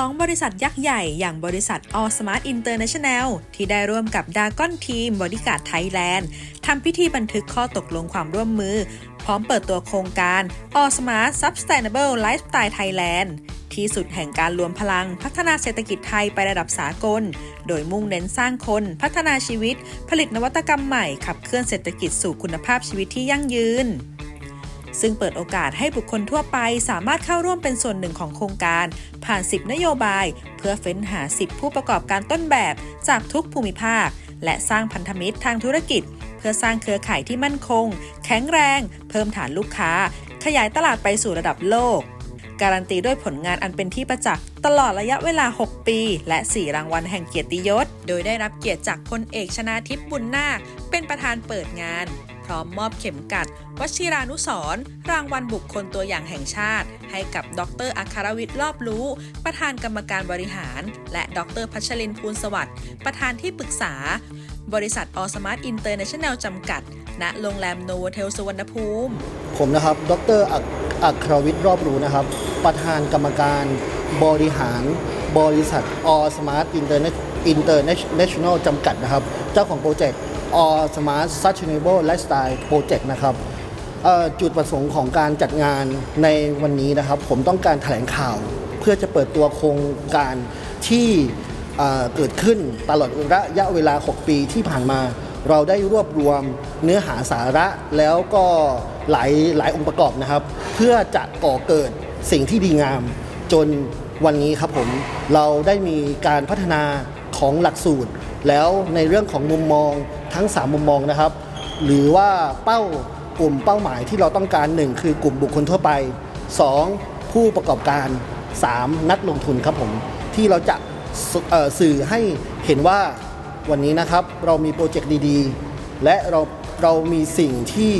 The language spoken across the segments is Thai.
2 บริษัทยักษ์ใหญ่ อย่างบริษัท All Smart International ที่ได้ร่วมกับ d a g o n Team Bodyguard Thailand ทำพิธีบันทึกข้อตกลงความร่วมมือ พร้อมเปิดตัวโครงการ All Smart Sustainable Lifestyle Thailand ที่สุดแห่งการรวมพลังพัฒนาเศรษฐกิจไทยไประดับสากล โดยมุ่งเน้นสร้างคน พัฒนาชีวิต ผลิตนวัตกรรมใหม่ขับเคลื่อนเศรษฐกิจสู่คุณภาพชีวิตที่ยั่งยืน ซึ่งเปิดโอกาสให้บุคคลทั่วไปสามารถเข้าร่วมเป็นส่วนหนึ่งของโครงการ ผ่าน 10 นโยบาย เพื่อเฟ้นหา 10 ผู้ประกอบการต้นแบบ จากทุกภูมิภาค และสร้างพันธมิตรทางธุรกิจ เพื่อสร้างเครือข่ายที่มั่นคง แข็งแรง เพิ่มฐานลูกค้า ขยายตลาดไปสู่ระดับโลก การันตีด้วยผลงานอันเป็นที่ประจักษ์ตลอดระยะเวลา 6 ปี และ 4 รางวัลแห่งเกียรติยศ โดยได้รับเกียรติจากพลเอกชนาทิพย์บุญนาคเป็นประธานเปิดงาน พร้อมมอบเข็มกัดวชิรานุสร์รางวัลบุคคลตัวอย่างแห่งชาติ ให้กับดรอัครวิทย์รอบรู้ ประธานกรรมการบริหาร และดรพัชรินทร์ภูลสวัสดิ์ประธานที่ปรึกษา บริษัทออสมาร์ทอินเตอร์เนชั่นแนลจำกัด ณโรงแรมโนโวเทลสุวรรณภูมิ ผมนะครับ ดรอัครวิทย์รอบรู้นะครับ ประธานกรรมการบริหาร บริษัท All Smart Internet International จำกัดนะครับ เจ้าของโปรเจกต์ All Smart Sustainable Lifestyle Project นะครับจุดประสงค์ของการจัดงานในวันนี้นะครับ ผมต้องการแถลงข่าว เพื่อจะเปิดตัวโครงการที่เอ่อเกิดขึ้นตลอดระยะเวลา 6 ปีที่ผ่านมา เราได้รวบรวมเนื้อหาสาระแล้วก็หลายหลายองค์ประกอบนะครับ เพื่อจะก่อเกิดสิ่งที่ดีงาม จนวันนี้ครับผมเราได้มีการพัฒนาของหลักสูตร แล้วในเรื่องของมุมมอง ทั้ง 3 มุมมองนะครับ หรือว่าเป้ากลุ่มเป้าหมายที่เราต้องการ 1 คือกลุ่มบุคคลทั่วไป 2. ผู้ประกอบการ 3. นักลงทุนครับผมที่เราจะสื่อให้เห็นว่าวันนี้นะครับเรามีโปรเจกต์ดีๆ และเราเรามีสิ่งที่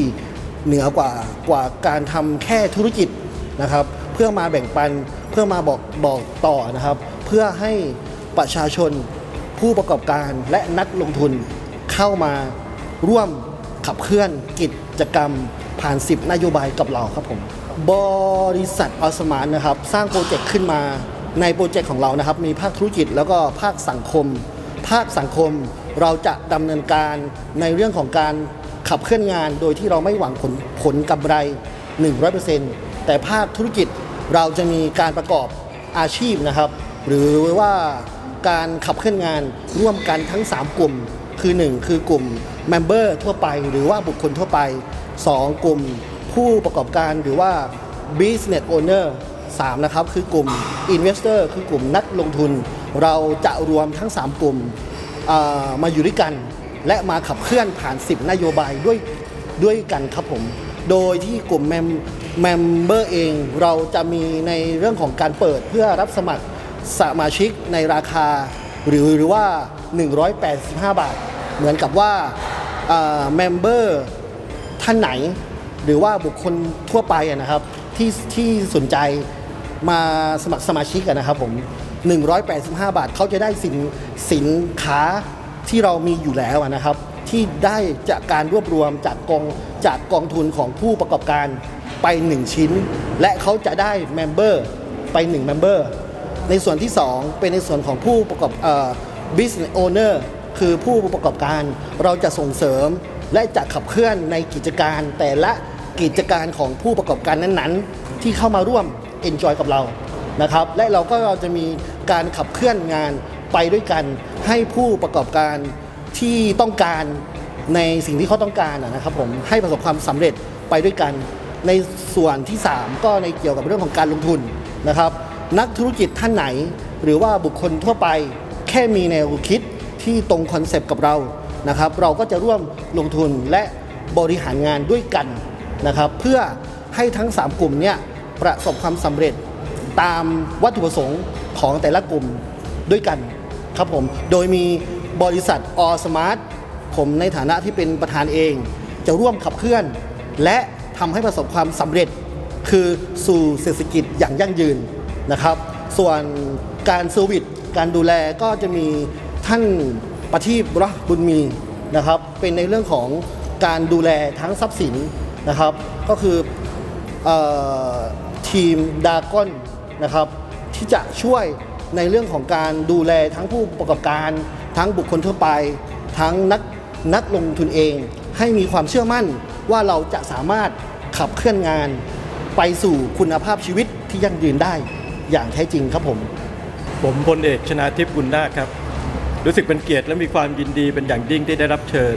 เหนือกว่ากว่าการทำแค่ธุรกิจนะครับ เพื่อมาแบ่งปันเพื่อมาบอกบอกต่อนะครับ เพื่อให้ประชาชนผู้ประกอบการและนักลงทุน เข้ามาร่วมขับเคลื่อนกิจกรรมผ่าน 10 นโยบายกับเราครับผม บริษัทออสมานนะครับ สร้างโปรเจกต์ขึ้นมาในโปรเจกต์ของเรานะครับ มีภาคธุรกิจแล้วก็ภาคสังคม ภาคสังคมเราจะดำเนินการในเรื่องของการขับเคลื่อนงาน โดยที่เราไม่หวังผลผลกำไร 100%แต่ภาคธุรกิจเราจะมีการประกอบอาชีพนะครับ หรือว่าการขับเคลื่อนงานร่วมกันทั้ง 3 กลุ่ม คือ 1 คือกลุ่ม Member ทั่วไป หรือว่าบุคคลทั่วไป 2 กลุ่มผู้ประกอบการหรือว่า Business Owner 3นะครับคือกลุ่ม Investor คือกลุ่มนักลงทุน เราจะรวมทั้ง 3 กลุ่มมาอยู่ด้วยกัน และมาขับเคลื่อนผ่าน 10 นโยบายด้วยด้วยกันครับผม โดยที่กลุ่ม Mem Member เองเราจะมีในเรื่องของการเปิดเพื่อรับสมัครสมาชิกในราคา หรือหรือว่า 185 บาท เหมือนกับว่าเมมเบอร์ท่านไหน หรือว่าบุคคลทั่วไปนะครับที่ที่สนใจมาสมัครสมาชิกนะครับผม 185 บาทเขาจะได้สินสินค้าที่เรามีอยู่แล้วนะครับ ที่ได้จากการรวบรวมจากกองจากกองทุนของผู้ประกอบการไป 1 ชิ้น และเขาจะได้เมมเบอร์ไป1เมมเบอร์ ในส่วนที่ 2 เป็นในส่วนของผู้ประกอบ business owner คือผู้ประกอบการเราจะส่งเสริมและจะขับเคลื่อนในกิจการ แต่ละกิจการของผู้ประกอบการนั้นๆ ที่เข้ามาร่วม enjoy กับเรานะครับ และเราก็จะมีการขับเคลื่อนงานไปด้วยกันให้ผู้ประกอบการที่ต้องการในสิ่งที่เขาต้องการนะครับผมให้ประสบความสำเร็จไปด้วยกัน ในส่วนที่ 3 ก็ในเกี่ยวกับเรื่องของการลงทุนนะครับ นักธุรกิจท่านไหน หรือว่าบุคคลทั่วไปแค่มีแนวคิดที่ตรงคอนเซปต์กับเรานะครับ เราก็จะร่วมลงทุนและบริหารงานด้วยกันนะครับ เพื่อให้ทั้ง 3 กลุ่มเนี่ยประสบความสำเร็จตามวัตถุประสงค์ของแต่ละกลุ่มด้วยกันครับผม โดยมีบริษัทอสมาร์ทผมในฐานะที่เป็นประธานเอง จะร่วมขับเคลื่อน และทำให้ประสบความสำเร็จ คือสู่เศรษฐกิจอย่างยั่งยืน นะครับ ส่วนการเซอร์วิสการดูแลก็จะมีท่านประทีปรห์บุญมีนะครับ เป็นในเรื่องของการดูแลทั้งทรัพย์สินนะครับ ก็คืออทีมดาก้อนนะครับ ที่จะช่วยในเรื่องของการดูแลทั้งผู้ประกอบการ ทั้งบุคคลทั่วไป ทั้งนักนักลงทุนเอง ให้มีความเชื่อมั่นว่าเราจะสามารถขับเคลื่อนงาน ไปสู่คุณภาพชีวิตที่ยั่งยืนได้ อย่างแท้จริงครับผม ผมพลเอกชนาทิพย์บุญนาคครับ รู้สึกเป็นเกียรติและมีความยินดีเป็นอย่างยิ่งที่ได้รับเชิญ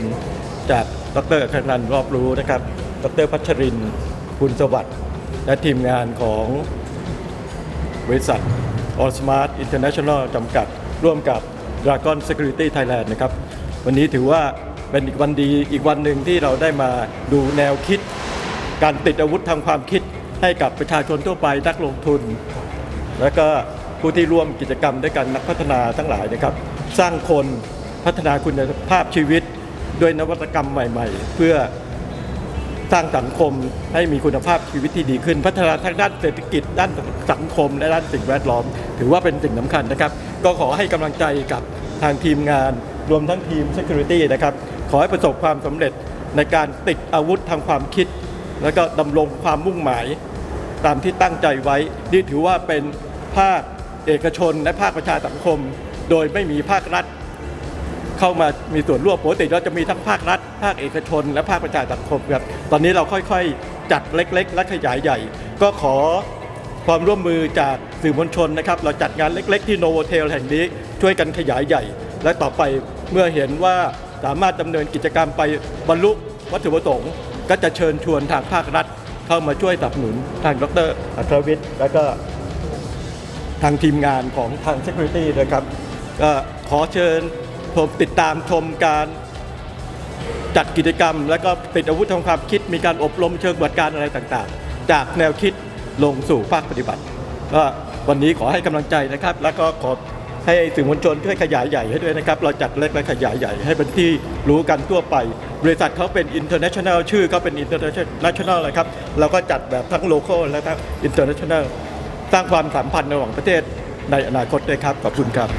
จากดรอัครนันรอบรู้นะครับ ดรพัชริน์คุณสวัสดิ์และทีมงานของบริษัท All Smart International จำกัด ร่วมกับ Dragon Security Thailand นะครับ วันนี้ถือว่าเป็นอีกวันดีอีกวันหนึ่งที่เราได้มาดูแนวคิด การติดอาวุธทางความคิดให้กับประชาชนทั่วไปนักลงทุน แล้วก็ผู้ที่ร่วมกิจกรรมด้วยกันนักพัฒนาทั้งหลายนะครับ สร้างคนพัฒนาคุณภาพชีวิตด้วยนวัตกรรมใหม่ ๆ เพื่อสร้างสังคมให้มีคุณภาพชีวิตที่ดีขึ้น พัฒนาทั้งด้านเศรษฐกิจ ด้านสังคม และด้านสิ่งแวดล้อม ถือว่าเป็นสิ่งสำคัญนะครับ ก็ขอให้กำลังใจกับทางทีมงาน รวมทั้งทีม Security นะครับ ขอให้ประสบความสำเร็จในการติดอาวุธทางความคิด แล้วก็ดำรงความมุ่งหมาย ตามที่ตั้งใจไว้นี่ถือว่าเป็น ภาคเอกชน และภาคประชาสังคม โดยไม่มีภาครัฐ เข้ามามีส่วนร่วมปกติเราจะมีทั้งภาครัฐ ภาคเอกชน และภาคประชาสังคมครับตอนนี้เราค่อยๆ จัดเล็ก ๆ และขยายใหญ่ ก็ขอความร่วมมือจากสื่อมวลชนนะครับเราจัดงานเล็ก ๆ ที่โนโวเทลแห่งนี้ช่วยกันขยายใหญ่ และต่อไปเมื่อเห็นว่าสามารถดำเนินกิจกรรมไปบรรลุวัตถุประสงค์ก็จะเชิญชวนทางภาครัฐ เข้ามาช่วยสนับสนุนทางดรอัครวิทย์และก็ ทางทีมงานของทาง Security นะครับก็ขอเชิญชมติดตามชมการจัดกิจกรรม และก็ติดอาวุธทางความคิดมีการอบรมเชิงปฏิบัติการอะไรต่างๆ จากแนวคิดลงสู่ภาคปฏิบัติก็วันนี้ขอให้กำลังใจนะครับ แล้วก็ขอให้สื่อมวลชนช่วยขยายใหญ่ให้ด้วยนะครับ เราจัดเล็กและขยายใหญ่ให้เป็นที่รู้กันทั่วไป บริษัทเขาเป็น international ชื่อเขาเป็น international เลยครับ เราก็จัดแบบทั้ง local และทั้ง international สร้างความสัมพันธ์ระหว่างประเทศในอนาคตด้วยครับ ขอบคุณครับ